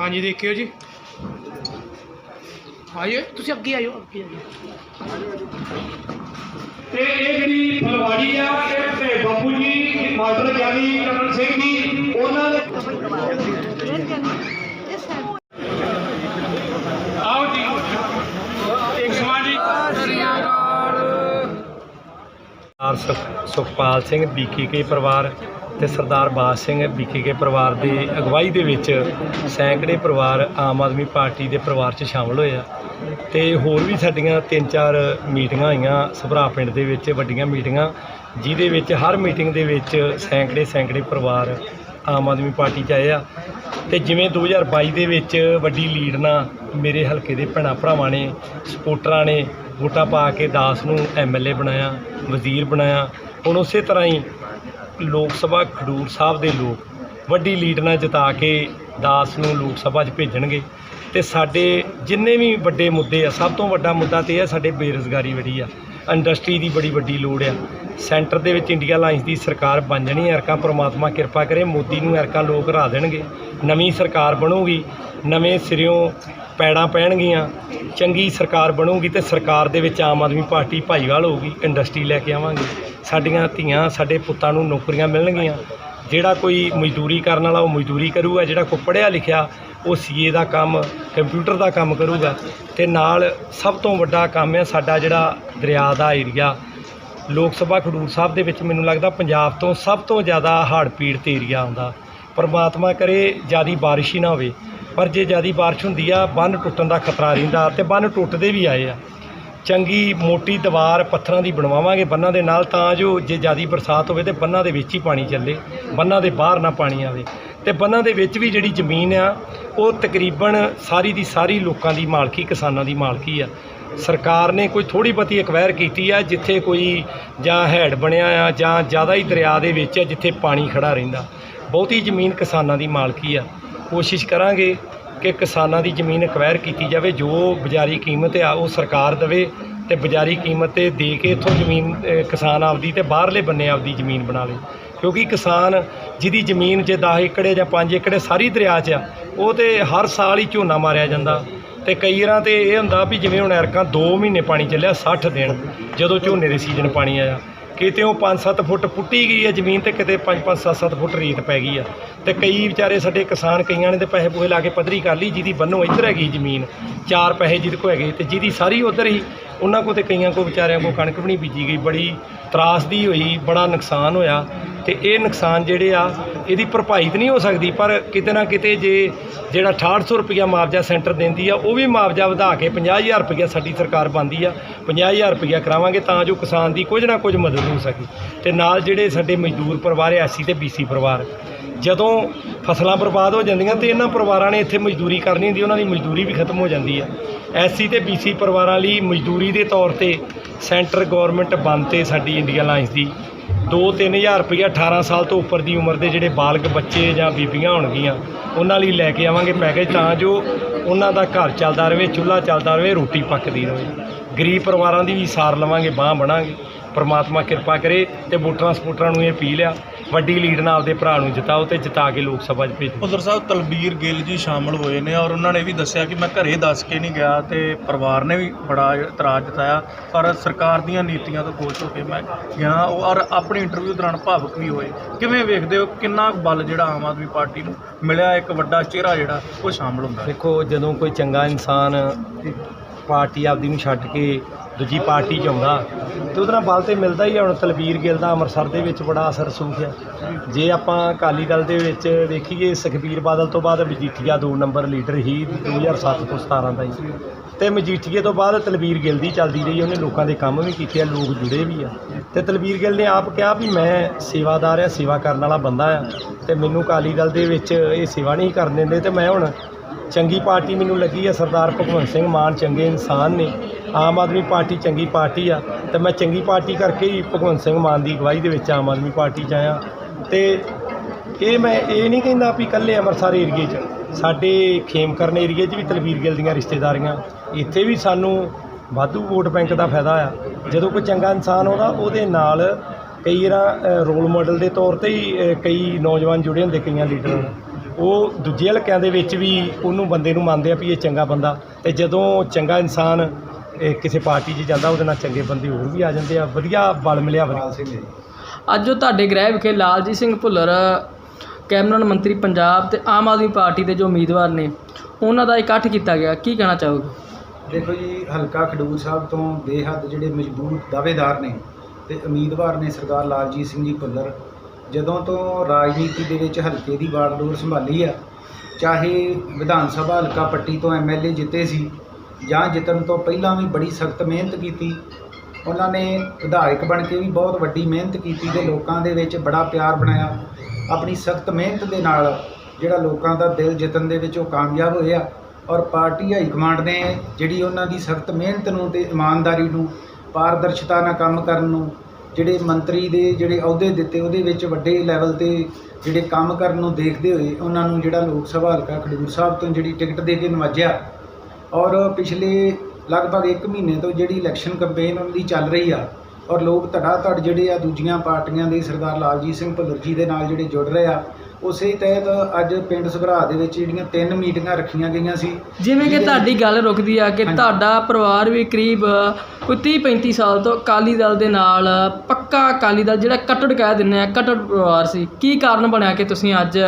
ਹਾਂਜੀ ਦੇਖਿਓ ਜੀ। ਆइए ਤੁਸੀਂ ਅੱਗੇ ਆਇਓ ਅੱਗੇ ਆਇਓ ਤੇ ਇਹ ਜਿਹੜੀ ਫਲਵਾੜੀ ਆ ਇਹ ਤੇ ਬਾਪੂ ਜੀ ਮਾਸਟਰ ਗਿਆਨੀ ਕਰਨ ਸਿੰਘ ਜੀ ਉਹਨਾਂ ਦੇ ਆਓ ਜੀ। ਇੱਕ ਸੁਖਪਾਲ ਸਿੰਘ ਬੀਕੇਕੇ ਪਰਿਵਾਰ। ਤੇ ਸਰਦਾਰ ਬਾਸ ਸਿੰਘ ਬੀਕੇਕੇ ਪਰਿਵਾਰ ਦੀ ਅਗਵਾਈ ਦੇ ਵਿੱਚ ਸੈਂਕੜੇ ਪਰਿਵਾਰ ਆਮ ਆਦਮੀ ਪਾਰਟੀ ਦੇ ਪਰਿਵਾਰ 'ਚ ਸ਼ਾਮਲ ਹੋਏ ਆ। ਤੇ ਹੋਰ ਵੀ ਸਾਡੀਆਂ ਤਿੰਨ ਚਾਰ ਮੀਟਿੰਗਾਂ ਹੋਈਆਂ ਸਭਰਾ ਪਿੰਡ ਦੇ ਵਿੱਚ, ਵੱਡੀਆਂ ਮੀਟਿੰਗਾਂ, ਜਿਹਦੇ ਵਿੱਚ ਹਰ ਮੀਟਿੰਗ ਦੇ ਵਿੱਚ ਸੈਂਕੜੇ ਸੈਂਕੜੇ ਪਰਿਵਾਰ ਆਮ ਆਦਮੀ ਪਾਰਟੀ 'ਚ ਆਏ ਆ। ਤੇ ਜਿਵੇਂ 2022 ਦੇ ਵਿੱਚ ਵੱਡੀ ਲੀਡ ਨਾਲ ਮੇਰੇ ਹਲਕੇ ਦੇ ਭੈਣਾਂ ਭਰਾਵਾਂ ਨੇ ਸਪੋਰਟਰਾਂ ਨੇ ਵੋਟਾਂ ਪਾ ਕੇ ਦਾਸ ਨੂੰ ਐਮਐਲਏ ਬਣਾਇਆ, ਵਜ਼ੀਰ ਬਣਾਇਆ, ਹੁਣ ਉਸੇ ਤਰ੍ਹਾਂ ਹੀ ਲੋਕ ਸਭਾ ਖਡੂਰ ਸਾਹਿਬ ਦੇ ਲੋਕ ਵੱਡੀ ਲੀਡ ਨਾਲ ਜਿਤਾ ਕੇ ਦਾਸ ਨੂੰ ਲੋਕ ਸਭਾ 'ਚ ਭੇਜਣਗੇ। ਤੇ ਸਾਡੇ ਜਿੰਨੇ ਵੀ ਵੱਡੇ ਮੁੱਦੇ ਆ, ਸਭ ਤੋਂ ਵੱਡਾ ਮੁੱਦਾ ਤੇ ਇਹ ਸਾਡੇ ਬੇਰੁਜ਼ਗਾਰੀ ਬੜੀ ਆ। ਇੰਡਸਟਰੀ ਦੀ ਬੜੀ ਵੱਡੀ ਲੋੜ ਆ। ਸੈਂਟਰ ਦੇ ਵਿੱਚ ਇੰਡੀਆ ਅਲਾਈਅੰਸ ਦੀ ਸਰਕਾਰ ਬਣ ਜਾਣੀ ਹੈ ਅਰਕਾਂ ਪ੍ਰਮਾਤਮਾ ਕਿਰਪਾ ਕਰੇ, ਮੋਦੀ ਨੂੰ ਅਰਕਾਂ ਲੋਕ ਹਰਾ ਦੇਣਗੇ। ਨਵੀਂ ਸਰਕਾਰ ਬਣੂਗੀ, ਨਵੇਂ ਸਿਰਿਓਂ ਪੈੜਾਂ ਪੈਣਗੀਆਂ, ਚੰਗੀ ਸਰਕਾਰ ਬਣੂਗੀ ਤੇ ਸਰਕਾਰ ਦੇ ਵਿੱਚ ਆਮ ਆਦਮੀ ਪਾਰਟੀ ਭਾਈਵਾਲ ਹੋਊਗੀ, ਇੰਡਸਟਰੀ ਲੈ ਕੇ ਆਵਾਂਗੇ। ਸਾਡੀਆਂ ਧੀਆਂ, ਸਾਡੇ ਪੁੱਤਾਂ ਨੂੰ ਨੌਕਰੀਆਂ ਮਿਲਣਗੀਆਂ। ਜਿਹੜਾ ਕੋਈ ਮਜ਼ਦੂਰੀ ਕਰਨ ਵਾਲਾ ਉਹ ਮਜ਼ਦੂਰੀ ਕਰੂਗਾ, ਜਿਹੜਾ ਕੋਈ ਪੜ੍ਹਿਆ ਲਿਖਿਆ ਉਹ ਸੀਏ ਦਾ ਕੰਮ, ਕੰਪਿਊਟਰ ਦਾ ਕੰਮ ਕਰੂਗਾ। ਤੇ ਨਾਲ ਸਭ ਤੋਂ ਵੱਡਾ ਕੰਮ ਹੈ ਸਾਡਾ ਜਿਹੜਾ ਦਰਿਆ ਦਾ ਏਰੀਆ। ਲੋਕ ਸਭਾ ਖਡੂਰ ਸਾਹਿਬ ਦੇ ਵਿੱਚ ਮੈਨੂੰ ਲੱਗਦਾ ਪੰਜਾਬ ਤੋਂ ਸਭ ਤੋਂ ਜ਼ਿਆਦਾ ਹੜ੍ਹ ਪੀੜਤ ਏਰੀਆ ਆਉਂਦਾ ਪਰਮਾਤਮਾ ਕਰੇ ਜਿਆਦੀ ਬਾਰਿਸ਼ ਹੀ ਨਾ ਹੋਵੇ। ਪਰ ਜੇ ਜਿਆਦੀ ਬਾਰਿਸ਼ ਹੁੰਦੀ ਆ, ਬੰਨ ਟੁੱਟਣ ਦਾ ਖਤਰਾ ਰਹਿੰਦਾ ਤੇ ਬੰਨ ਟੁੱਟਦੇ ਵੀ ਆਏ ਆ। ਚੰਗੀ ਮੋਟੀ ਦੀਵਾਰ ਪੱਥਰਾਂ ਦੀ ਬਣਵਾਵਾਂਗੇ ਬੰਨਾਂ ਦੇ ਨਾਲ, ਤਾਂ ਜੋ ਜੇ ਜਿਆਦੀ ਬਰਸਾਤ ਹੋਵੇ ਤੇ ਬੰਨਾਂ ਦੇ ਵਿੱਚ ਹੀ ਪਾਣੀ ਚੱਲੇ, ਬੰਨਾਂ ਦੇ ਬਾਹਰ ਨਾ ਪਾਣੀ ਆਵੇ। ਤੇ ਬੰਨਾਂ ਦੇ ਵਿੱਚ ਵੀ ਜਿਹੜੀ ਜ਼ਮੀਨ ਆ, ਉਹ ਤਕਰੀਬਨ ਸਾਰੀ ਦੀ ਸਾਰੀ ਲੋਕਾਂ ਦੀ ਮਾਲਕੀ, ਕਿਸਾਨਾਂ ਦੀ ਮਾਲਕੀ ਆ। ਸਰਕਾਰ ਨੇ ਕੋਈ ਥੋੜੀ ਬਹੁਤੀ ਐਕਵਾਇਰ ਕੀਤੀ ਆ, ਜਿੱਥੇ ਕੋਈ ਜਾਂ ਹੈਡ ਬਣਿਆ ਆ, ਜਾਂ ਜ਼ਿਆਦਾ ਹੀ ਦਰਿਆ ਦੇ ਵਿੱਚ ਆ, ਜਿੱਥੇ ਪਾਣੀ ਖੜਾ ਰਹਿੰਦਾ। ਬਹੁਤੀ ਜ਼ਮੀਨ ਕਿਸਾਨਾਂ ਦੀ ਮਾਲਕੀ ਆ। ਕੋਸ਼ਿਸ਼ ਕਰਾਂਗੇ ਕਿ ਕਿਸਾਨਾਂ ਦੀ ਜ਼ਮੀਨ ਐਕਵਾਇਰ ਕੀਤੀ ਜਾਵੇ, ਜੋ ਬਾਜ਼ਾਰੀ ਕੀਮਤ ਆ ਉਹ ਸਰਕਾਰ ਦੇਵੇ ਤੇ ਬਾਜ਼ਾਰੀ ਕੀਮਤ ਤੇ ਦੇ ਕੇ ਇੱਥੋਂ ਜ਼ਮੀਨ ਕਿਸਾਨ ਆਪਦੀ ਤੇ ਬਾਹਰਲੇ ਬੰਨੇ ਆਪਦੀ ਜ਼ਮੀਨ ਬਣਾ ਲੇ। ਕਿਉਂਕਿ ਕਿਸਾਨ ਜਿਹਦੀ ਜ਼ਮੀਨ ਜੇ 10 ਏਕੜ ਜਾਂ 5 ਏਕੜ ਸਾਰੀ ਦਰਿਆ 'ਚ ਆ, ਉਹ ਤੇ ਹਰ ਸਾਲ ਹੀ ਝੋਨਾ ਮਾਰਿਆ ਜਾਂਦਾ। ਤੇ ਕਈ ਵਾਰਾਂ ਤੇ ਇਹ ਹੁੰਦਾ ਵੀ ਜਿਵੇਂ ਹੁਣ ਐਰਕਾਂ 2 ਮਹੀਨੇ ਪਾਣੀ ਚੱਲਿਆ 60 ਦਿਨ ਜਦੋਂ ਝੋਨੇ ਦੇ ਸੀਜ਼ਨ ਪਾਣੀ ਆਇਆ। ਕਿਤੇ ਉਹ 5-7 ਫੁੱਟ ਪੁੱਟੀ ਗਈ ਹੈ ਜ਼ਮੀਨ ਤੇ, ਕਿਤੇ 5-5 7-7 ਫੁੱਟ ਰੇਤ ਪੈ ਗਈ ਆ ਤੇ ਕਈ ਵਿਚਾਰੇ ਸਾਡੇ ਕਿਸਾਨ, ਕਈਆਂ ਨੇ ਤੇ ਪੈਸੇ ਪੂਹੇ ਲਾ ਕੇ ਪੱਧਰੀ ਕਰ ਲਈ, ਜਿਹਦੀ ਬੰਨੋ ਇੱਧਰ ਹੈਗੀ ਜ਼ਮੀਨ। ਚਾਰ ਪੈਸੇ ਜਿਹਦੇ ਕੋ ਹੈਗੇ, ਤੇ ਜਿਹਦੀ ਸਾਰੀ ਉਧਰ ਹੀ, ਉਹਨਾਂ ਕੋ ਤੇ ਕਈਆਂ ਕੋ ਵਿਚਾਰਿਆਂ ਕੋ ਕਣਕ ਵੀ ਨਹੀਂ ਬੀਜੀ ਗਈ। ਬੜੀ ਤਰਾਸਦੀ ਹੋਈ, ਬੜਾ ਨੁਕਸਾਨ ਹੋਇਆ। ਤੇ ਇਹ ਨੁਕਸਾਨ ਜਿਹੜੇ ਆ, ਇਹਦੀ ਭਰਪਾਈ ਤਾਂ ਨਹੀਂ ਹੋ ਸਕਦੀ, ਪਰ ਕਿਤੇ ਨਾ ਕਿਤੇ ਜੇ ਜਿਹੜਾ 6800 ਰੁਪਇਆ ਮੁਆਵਜ਼ਾ ਸੈਂਟਰ ਦਿੰਦੀ ਆ, ਉਹ ਵੀ ਮੁਆਵਜ਼ਾ ਵਧਾ ਕੇ 50000 ਰੁਪਇਆ ਸਾਡੀ ਸਰਕਾਰ ਬੰਦੀ ਆ 50000 ਰੁਪਇਆ ਕਰਾਵਾਂਗੇ ਤਾਂ ਜੋ ਕਿਸਾਨ ਦੀ ਕੁਝ ਨਾ ਕੁਝ ਮਦਦ ਹੋ ਸਕੇ। ਤੇ ਨਾਲ ਜਿਹੜੇ ਸਾਡੇ ਮਜ਼ਦੂਰ ਪਰਿਵਾਰ ਐਸੀ ਤੇ ਬੀਸੀ ਪਰਿਵਾਰ, ਜਦੋਂ ਫਸਲਾਂ ਬਰਬਾਦ ਹੋ ਜਾਂਦੀਆਂ ਤੇ ਇਹਨਾਂ ਪਰਿਵਾਰਾਂ ਨੇ ਇੱਥੇ ਮਜ਼ਦੂਰੀ ਕਰਨੀ ਹੁੰਦੀ, ਉਹਨਾਂ ਦੀ ਮਜ਼ਦੂਰੀ ਵੀ ਖਤਮ ਹੋ ਜਾਂਦੀ ਆ। ਐਸੀ ਤੇ ਬੀਸੀ ਪਰਿਵਾਰਾਂ ਲਈ ਮਜ਼ਦੂਰੀ ਦੇ ਤੌਰ ਤੇ ਸੈਂਟਰ ਗਵਰਨਮੈਂਟ ਬੰਦ ਤੇ ਸਾਡੀ ਇੰਡੀਆ ਅਲਾਈਅੰਸ ਦੀ। 2-3000 ਰੁਪਇਆ 18 ਸਾਲ ਤੋਂ ਉੱਪਰ ਦੀ ਉਮਰ ਦੇ ਜਿਹੜੇ ਬਾਲਗ ਬੱਚੇ ਜਾਂ ਬੀਬੀਆਂ ਹੋਣਗੀਆਂ, ਉਹਨਾਂ ਲਈ ਲੈ ਕੇ ਆਵਾਂਗੇ ਪੈਕੇਜ ਤਾਂ ਜੋ ਉਹਨਾਂ ਦਾ ਘਰ ਚੱਲਦਾ ਰਹੇ, ਚੁੱਲ੍ਹਾ ਚੱਲਦਾ ਰਹੇ, ਰੋਟੀ ਪੱਕਦੀ ਰਹੇ। ਗਰੀਬ ਪਰਿਵਾਰਾਂ ਦੀ ਵੀ ਸਾਰ ਲਵਾਂਗੇ, ਬਾਹ ਬਣਾਂਗੇ। ਪਰਮਾਤਮਾ ਕਿਰਪਾ ਕਰੇ ਤੇ ਵੋਟਰਾਂ ਸਪੋਟਰਾਂ ਨੂੰ ਇਹ ਪੀ ਲਿਆ ਵੱਡੀ ਲੀਡ ਨਾਲ ਆਪਦੇ ਭਰਾ ਨੂੰ ਜਿਤਾਓ ਤੇ ਜਿਤਾ ਕੇ ਲੋਕ ਸਭਾ 'ਚ ਭੇਜੋ। ਉਧਰ ਸਾਹਿਬ ਤਲਬੀਰ ਗਿੱਲ ਜੀ ਸ਼ਾਮਲ ਹੋਏ ਨੇ ਔਰ ਉਹਨਾਂ ਨੇ ਵੀ ਦੱਸਿਆ ਕਿ ਮੈਂ ਘਰੇ ਦੱਸ ਕੇ ਨਹੀਂ ਗਿਆ ਤੇ ਪਰਿਵਾਰ ਨੇ ਵੀ ਬੜਾ ਇਤਰਾਜ਼ ਜਤਾਇਆ ਪਰ ਸਰਕਾਰ ਦੀਆਂ ਨੀਤੀਆਂ ਤੋਂ ਖੁਸ਼ ਹੋ ਕੇ ਮੈਂ ਗਿਆ ਔਰ ਆਪਣੀ ਇੰਟਰਵਿਊ ਦੌਰਾਨ ਭਾਵੁਕ ਵੀ ਹੋਏ। ਕਿਵੇਂ ਵੇਖਦੇ ਹੋ ਕਿੰਨਾ ਕੁ ਬਲ ਜਿਹੜਾ ਆਮ ਆਦਮੀ ਪਾਰਟੀ ਨੂੰ ਮਿਲਿਆ ਇੱਕ ਵੱਡਾ ਚਿਹਰਾ ਜਿਹੜਾ ਉਹ ਸ਼ਾਮਲ ਹੁੰਦਾ ਦੇਖੋ ਜਦੋਂ ਕੋਈ ਚੰਗਾ ਇਨਸਾਨ ਪਾਰਟੀ ਆਪਦੀ ਨੂੰ ਛੱਡ ਕੇ ਦੂਜੀ ਪਾਰਟੀ 'ਚ ਆਉਂਦਾ ਤੇ ਉਹਦੇ ਨਾਲ ਬਲ ਤੇ ਮਿਲਦਾ ਹੀ ਆ। ਹੁਣ ਤਲਵੀਰ ਗਿੱਲ ਦਾ ਅੰਮ੍ਰਿਤਸਰ ਦੇ ਵਿੱਚ ਬੜਾ ਅਸਰ ਰਸੂਖ ਆ। ਜੇ ਆਪਾਂ ਅਕਾਲੀ ਦਲ ਦੇ ਵਿੱਚ ਵੇਖੀਏ, ਸੁਖਬੀਰ ਬਾਦਲ ਤੋਂ ਬਾਅਦ ਮਜੀਠੀਆ ਦੋ ਨੰਬਰ ਲੀਡਰ ਹੀ 2007 ਤੋਂ 17 ਦਾ ਹੀ ਤੇ ਮਜੀਠੀਏ ਤੋਂ ਬਾਅਦ ਤਲਵੀਰ ਗਿੱਲ ਦੀ ਚੱਲਦੀ ਰਹੀ, ਉਹਨੇ ਲੋਕਾਂ ਦੇ ਕੰਮ ਵੀ ਕੀਤੇ ਆ, ਲੋਕ ਜੁੜੇ ਵੀ ਆ। ਤੇ ਤਲਵੀਰ ਗਿੱਲ ਨੇ ਆਪ ਕਿਹਾ ਵੀ ਮੈਂ ਸੇਵਾਦਾਰ ਆ, ਸੇਵਾ ਕਰਨ ਵਾਲਾ ਬੰਦਾ ਆ ਤੇ ਮੈਨੂੰ ਅਕਾਲੀ ਦਲ ਦੇ ਵਿੱਚ ਇਹ ਸੇਵਾ ਨਹੀਂ ਕਰਨ ਦਿੰਦੇ ਤੇ ਮੈਂ ਹੁਣ ਚੰਗੀ ਪਾਰਟੀ ਮੈਨੂੰ ਲੱਗੀ ਆ, ਸਰਦਾਰ ਭਗਵੰਤ ਸਿੰਘ ਮਾਨ ਚੰਗੇ ਇਨਸਾਨ ਨੇ। ਆਮ ਆਦਮੀ ਪਾਰਟੀ ਚੰਗੀ ਪਾਰਟੀ ਆ ਤੇ ਮੈਂ ਚੰਗੀ ਪਾਰਟੀ ਕਰਕੇ ਹੀ ਭਗਵੰਤ ਸਿੰਘ ਮਾਨ ਦੀ ਅਗਵਾਈ ਦੇ ਵਿੱਚ ਆਮ ਆਦਮੀ ਪਾਰਟੀ 'ਚ ਆਇਆ। ਤੇ ਇਹ ਮੈਂ ਇਹ ਨਹੀਂ ਕਹਿੰਦਾ ਵੀ ਇਕੱਲੇ ਅੰਮ੍ਰਿਤਸਰ ਏਰੀਏ 'ਚ, ਸਾਡੇ ਖੇਮਕਰਨ ਏਰੀਏ 'ਚ ਵੀ ਤਲਵੀਰ ਗਿੱਲ ਦੀਆਂ ਰਿਸ਼ਤੇਦਾਰੀਆਂ, ਇੱਥੇ ਵੀ ਸਾਨੂੰ ਵਾਧੂ ਵੋਟ ਬੈਂਕ ਦਾ ਫਾਇਦਾ ਆ। ਜਦੋਂ ਕੋਈ ਚੰਗਾ ਇਨਸਾਨ ਆਉਂਦਾ, ਉਹਦੇ ਨਾਲ ਕਈ ਵਾਰ ਰੋਲ ਮਾਡਲ ਦੇ ਤੌਰ ਤੇ ਹੀ ਕਈ ਨੌਜਵਾਨ ਜੁੜੇ ਹੁੰਦੇ ਕਈਆਂ ਲੀਡਰਾਂ ਨਾਲ। ਉਹ ਦੂਜੇ ਹਲਕਿਆਂ ਦੇ ਵਿੱਚ ਵੀ ਉਹਨੂੰ ਬੰਦੇ ਨੂੰ ਮੰਨਦੇ ਆ ਵੀ ਇਹ ਚੰਗਾ ਬੰਦਾ। ਤੇ ਜਦੋਂ ਚੰਗਾ ਇਨਸਾਨ ਇਹ ਕਿਸੇ ਪਾਰਟੀ 'ਚ ਜਾਂਦਾ ਉਹਦੇ ਨਾਲ ਚੰਗੇ ਬੰਦੇ ਹੋਰ ਵੀ ਆ ਜਾਂਦੇ ਆ। ਵਧੀਆ ਬਲ ਮਿਲਿਆ ਵਧੀਆ। ਅੱਜ ਜੋ ਤੁਹਾਡੇ ਗ੍ਰਹਿ ਵਿਖੇ ਲਾਲਜੀਤ ਸਿੰਘ ਭੁੱਲਰ ਕੈਬਨਿਟ ਮੰਤਰੀ ਪੰਜਾਬ ਤੇ ਆਮ ਆਦਮੀ ਪਾਰਟੀ ਦੇ ਜੋ ਉਮੀਦਵਾਰ ਨੇ ਉਹਨਾਂ ਦਾ ਇਕੱਠ ਕੀਤਾ ਗਿਆ। ਕੀ ਕਹਿਣਾ ਚਾਹੋਗੇ? ਦੇਖੋ ਜੀ ਹਲਕਾ ਖਡੂਰ ਸਾਹਿਬ ਤੋਂ ਬੇਹੱਦ ਜਿਹੜੇ ਮਜ਼ਬੂਤ ਦਾਅਵੇਦਾਰ ਨੇ ਤੇ ਉਮੀਦਵਾਰ ਨੇ ਸਰਦਾਰ ਲਾਲਜੀਤ ਸਿੰਘ ਜੀ ਭੁੱਲਰ। ਜਦੋਂ ਤੋਂ ਰਾਜਨੀਤੀ ਦੇ ਵਿੱਚ ਹਲਕੇ ਦੀ ਵਾਰਡੋਰ ਸੰਭਾਲੀ ਆ ਚਾਹੇ ਵਿਧਾਨ ਸਭਾ ਹਲਕਾ ਪੱਟੀ ਤੋਂ ਐਮਐਲਏ ਜਿੱਤੇ ਸੀ ਜਾਂ ਜਿੱਤਣ ਤੋਂ ਪਹਿਲਾਂ ਵੀ ਬੜੀ ਸਖਤ ਮਿਹਨਤ ਕੀਤੀ। ਉਹਨਾਂ ਨੇ ਵਿਧਾਇਕ ਬਣ ਕੇ ਵੀ ਬਹੁਤ ਵੱਡੀ ਮਿਹਨਤ ਕੀਤੀ ਤੇ ਲੋਕਾਂ ਦੇ ਵਿੱਚ ਬੜਾ ਪਿਆਰ ਬਣਾਇਆ। ਆਪਣੀ ਸਖਤ ਮਿਹਨਤ ਦੇ ਨਾਲ ਜਿਹੜਾ ਲੋਕਾਂ ਦਾ ਦਿਲ ਜਿੱਤਣ ਦੇ ਵਿੱਚ ਉਹ ਕਾਮਯਾਬ ਹੋਇਆ ਔਰ ਪਾਰਟੀ ਹਾਈ ਕਮਾਂਡ ਨੇ ਜਿਹੜੀ ਉਹਨਾਂ ਦੀ ਸਖਤ ਮਿਹਨਤ ਨੂੰ ਤੇ ਇਮਾਨਦਾਰੀ ਨੂੰ, ਪਾਰਦਰਸ਼ਤਾ ਨਾਲ ਕੰਮ ਕਰਨ ਨੂੰ, ਜਿਹੜੇ ਮੰਤਰੀ ਦੇ ਜਿਹੜੇ ਅਹੁਦੇ ਦਿੱਤੇ ਉਹਦੇ ਵਿੱਚ ਵੱਡੇ ਲੈਵਲ ਤੇ ਜਿਹੜੇ ਕੰਮ ਕਰਨ ਨੂੰ ਦੇਖਦੇ ਹੋਏ ਉਹਨਾਂ ਨੂੰ ਜਿਹੜਾ ਲੋਕ ਸਭਾ ਹਲਕਾ ਖਡੂਰ ਸਾਹਿਬ ਤੋਂ ਜਿਹੜੀ ਟਿਕਟ ਦੇ ਕੇ ਨਵਾਜਿਆ ਔਰ ਪਿਛਲੇ ਲਗਭਗ 1 ਮਹੀਨੇ ਤੋਂ ਜਿਹੜੀ ਇਲੈਕਸ਼ਨ ਕੰਪੇਨ ਉਹਨਾਂ ਦੀ ਚੱਲ ਰਹੀ ਆ, ਔਰ ਲੋਕ ਧੜਾ ਧੜ ਜਿਹੜੇ ਆ ਦੂਜੀਆਂ ਪਾਰਟੀਆਂ ਦੇ ਸਰਦਾਰ ਲਾਲਜੀਤ ਸਿੰਘ ਭੁੱਲਰ ਜੀ ਦੇ ਨਾਲ ਜਿਹੜੇ ਜੁੜ ਰਹੇ ਆ ਉਸੇ ਤਹਿਤ ਅੱਜ ਪਿੰਡ ਸਭਰਾ ਦੇ ਵਿੱਚ ਜਿਹੜੀਆਂ ਤਿੰਨ ਮੀਟਿੰਗਾਂ ਰੱਖੀਆਂ ਗਈਆਂ ਸੀ। ਜਿਵੇਂ ਕਿ ਤੁਹਾਡੀ ਗੱਲ ਰੁਕਦੀ ਆ ਕਿ। ਤੁਹਾਡਾ ਪਰਿਵਾਰ ਵੀ ਕਰੀਬ ਕੋਈ 30 35 ਸਾਲ ਤੋਂ ਅਕਾਲੀ ਦਲ ਦੇ ਨਾਲ ਪੱਕਾ ਅਕਾਲੀ ਦਲ ਜਿਹੜਾ ਕੱਟੜ ਕਹਿ ਦਿੰਦੇ ਆ ਕੱਟੜ ਪਰਿਵਾਰ ਸੀ। ਕੀ ਕਾਰਨ ਬਣਿਆ ਕਿ ਤੁਸੀਂ ਅੱਜ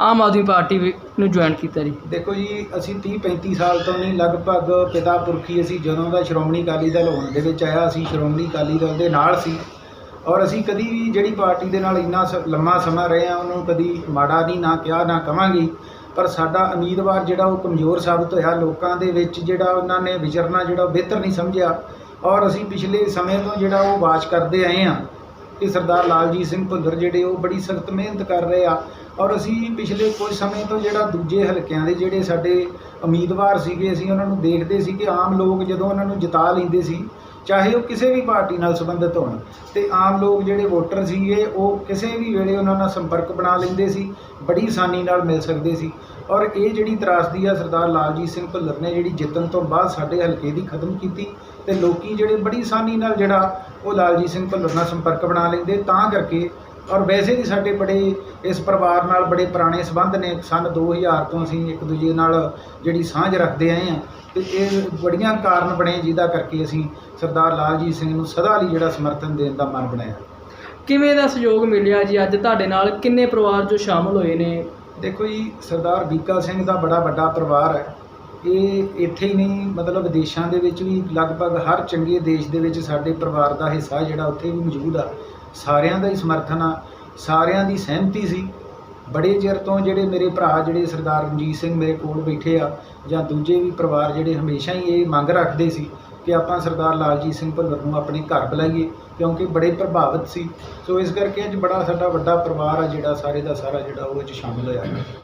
ਆਮ ਆਦਮੀ ਪਾਰਟੀ ਨੂੰ ਜੁਆਇਨ ਕੀਤਾ ਜੀ? ਦੇਖੋ ਜੀ ਅਸੀਂ 30 35 ਸਾਲ ਤੋਂ ਨਹੀਂ ਲਗਭਗ ਪਿਤਾ ਪੁਰਖੀ ਅਸੀਂ ਜਦੋਂ ਦਾ ਸ਼੍ਰੋਮਣੀ ਅਕਾਲੀ ਦਲ ਹੋਣ ਦੇ ਵਿੱਚ ਆਇਆ ਅਸੀਂ ਸ਼੍ਰੋਮਣੀ ਅਕਾਲੀ ਦਲ ਦੇ ਨਾਲ ਸੀ। ਔਰ ਅਸੀਂ ਕਦੀ ਵੀ ਜਿਹੜੀ ਪਾਰਟੀ ਦੇ ਨਾਲ ਇੰਨਾ ਸ- ਲੰਮਾ ਸਮਾਂ ਰਹੇ ਆ ਉਹਨੂੰ ਕਦੀ ਮਾੜਾ ਨਹੀਂ, ਨਾ ਕਿਹਾ, ਨਾ ਕਵਾਂਗੇ। ਪਰ ਸਾਡਾ ਉਮੀਦਵਾਰ ਜਿਹੜਾ ਉਹ ਕਮਜ਼ੋਰ ਸਾਬਤ ਹੋਇਆ, ਲੋਕਾਂ ਦੇ ਵਿੱਚ ਜਿਹੜਾ ਉਹਨਾਂ ਨੇ ਵਿਚਰਨਾ ਜਿਹੜਾ ਉਹ ਬਿਹਤਰ ਨਹੀਂ ਸਮਝਿਆ। ਔਰ ਅਸੀਂ ਪਿਛਲੇ ਸਮੇਂ ਤੋਂ ਜਿਹੜਾ ਉਹ ਬਾਤ ਕਰਦੇ ਆਏ ਆ ਕਿ ਸਰਦਾਰ ਲਾਲਜੀਤ ਸਿੰਘ ਭੁੱਲਰ ਜਿਹੜੇ ਉਹ ਬੜੀ ਸਖਤ ਮਿਹਨਤ ਕਰ ਰਹੇ ਆ। ਔਰ ਅਸੀਂ ਪਿਛਲੇ ਕੁਝ ਸਮੇਂ ਤੋਂ ਜਿਹੜਾ ਦੂਜੇ ਹਲਕਿਆਂ ਦੇ ਜਿਹੜੇ ਸਾਡੇ ਉਮੀਦਵਾਰ ਸੀਗੇ, ਅਸੀਂ ਉਹਨਾਂ ਨੂੰ ਦੇਖਦੇ ਸੀ ਕਿ ਆਮ ਲੋਕ ਜਦੋਂ ਉਹਨਾਂ ਨੂੰ ਜਿਤਾ ਲੈਂਦੇ ਸੀ ਚਾਹੇ ਉਹ ਕਿਸੇ ਵੀ ਪਾਰਟੀ ਨਾਲ ਸੰਬੰਧਿਤ ਹੋਣ, ਤੇ ਆਮ ਲੋਕ ਜਿਹੜੇ ਵੋਟਰ ਸੀਗੇ, ਉਹ ਕਿਸੇ ਵੀ ਵੇਲੇ ਉਹਨਾਂ ਨਾਲ ਸੰਪਰਕ ਬਣਾ ਲੈਂਦੇ ਸੀ, ਬੜੀ ਆਸਾਨੀ ਨਾਲ ਮਿਲ ਸਕਦੇ ਸੀ। ਔਰ ਇਹ ਜਿਹੜੀ ਤਰਾਸਦੀ ਆ ਸਰਦਾਰ ਲਾਲਜੀਤ ਸਿੰਘ ਭੁੱਲਰ ਨੇ ਜਿਹੜੀ ਜਿੱਤਣ ਤੋਂ ਬਾਅਦ ਸਾਡੇ ਹਲਕੇ ਦੀ ਖਤਮ ਕੀਤੀ, ਤੇ ਲੋਕੀ ਜਿਹੜੇ ਬੜੀ ਆਸਾਨੀ ਨਾਲ ਜਿਹੜਾ ਉਹ ਲਾਲਜੀਤ ਸਿੰਘ ਭੁੱਲਰ ਨਾਲ ਸੰਪਰਕ ਬਣਾ ਲੈਂਦੇ, ਤਾਂ ਕਰਕੇ ਔਰ ਵੈਸੇ ਵੀ ਸਾਡੇ ਬੜੇ ਇਸ ਪਰਿਵਾਰ ਨਾਲ ਬੜੇ ਪੁਰਾਣੇ ਸੰਬੰਧ ਨੇ। ਸਨ 2000 ਤੋਂ ਅਸੀਂ ਇੱਕ ਦੂਜੇ ਨਾਲ ਜਿਹੜੀ ਸਾਂਝ ਰੱਖਦੇ ਆਏ ਹਾਂ ਤੇ ਇਹ ਬੜੀਆਂ ਕਾਰਨ ਬਣੇ ਜਿਹਦਾ ਕਰਕੇ ਅਸੀਂ ਸਰਦਾਰ ਲਾਲਜੀਤ ਸਿੰਘ ਨੂੰ ਸਦਾ ਲਈ ਜਿਹੜਾ ਸਮਰਥਨ ਦੇਣ ਦਾ ਮਨ ਬਣਾਇਆ। ਕਿਵੇਂ ਦਾ ਸਹਿਯੋਗ ਮਿਲਿਆ ਜੀ? ਅੱਜ ਤੁਹਾਡੇ ਨਾਲ ਕਿੰਨੇ ਪਰਿਵਾਰ ਜੋ ਸ਼ਾਮਲ ਹੋਏ ਨੇ? ਦੇਖੋ ਜੀ ਸਰਦਾਰ ਬੀਕਾ ਸਿੰਘ ਦਾ ਬੜਾ ਵੱਡਾ ਪਰਿਵਾਰ ਹੈ। ਇਹ ਇੱਥੇ ਹੀ ਨਹੀਂ ਮਤਲਬ ਵਿਦੇਸ਼ਾਂ ਦੇ ਵਿੱਚ ਵੀ ਲਗਭਗ ਹਰ ਚੰਗੇ ਦੇਸ਼ ਦੇ ਵਿੱਚ ਸਾਡੇ ਪਰਿਵਾਰ ਦਾ ਹਿੱਸਾ ਜਿਹੜਾ ਉੱਥੇ ਵੀ ਮੌਜੂਦ ਆ। ਸਾਰਿਆਂ ਦਾ ਹੀ ਸਮਰਥਨ ਆ, ਸਾਰਿਆਂ ਦੀ ਸਹਿਮਤੀ ਸੀ। ਬੜੇ ਚਿਰ ਤੋਂ ਜਿਹੜੇ ਮੇਰੇ ਭਰਾ, ਜਿਹੜੇ ਸਰਦਾਰ ਰਣਜੀਤ ਸਿੰਘ ਮੇਰੇ ਕੋਲ ਬੈਠੇ ਆ, ਜਾਂ ਦੂਜੇ ਵੀ ਪਰਿਵਾਰ ਜਿਹੜੇ ਹਮੇਸ਼ਾ ਹੀ ਇਹ ਮੰਗ ਰੱਖਦੇ ਸੀ ਕਿ ਆਪਾਂ ਸਰਦਾਰ ਲਾਲਜੀਤ ਸਿੰਘ ਭੁੱਲਰ ਨੂੰ ਆਪਣੇ ਘਰ ਬੁਲਾਈਏ, ਕਿਉਂਕਿ ਬੜੇ ਪ੍ਰਭਾਵਿਤ ਸੀ। ਸੋ ਇਸ ਕਰਕੇ ਅੱਜ ਬੜਾ ਸਾਡਾ ਵੱਡਾ ਪਰਿਵਾਰ ਆ ਜਿਹੜਾ ਸਾਰੇ ਦਾ ਸਾਰਾ ਜਿਹੜਾ ਉਹ ਅੱਜ ਸ਼ਾਮਿਲ ਹੋਇਆ।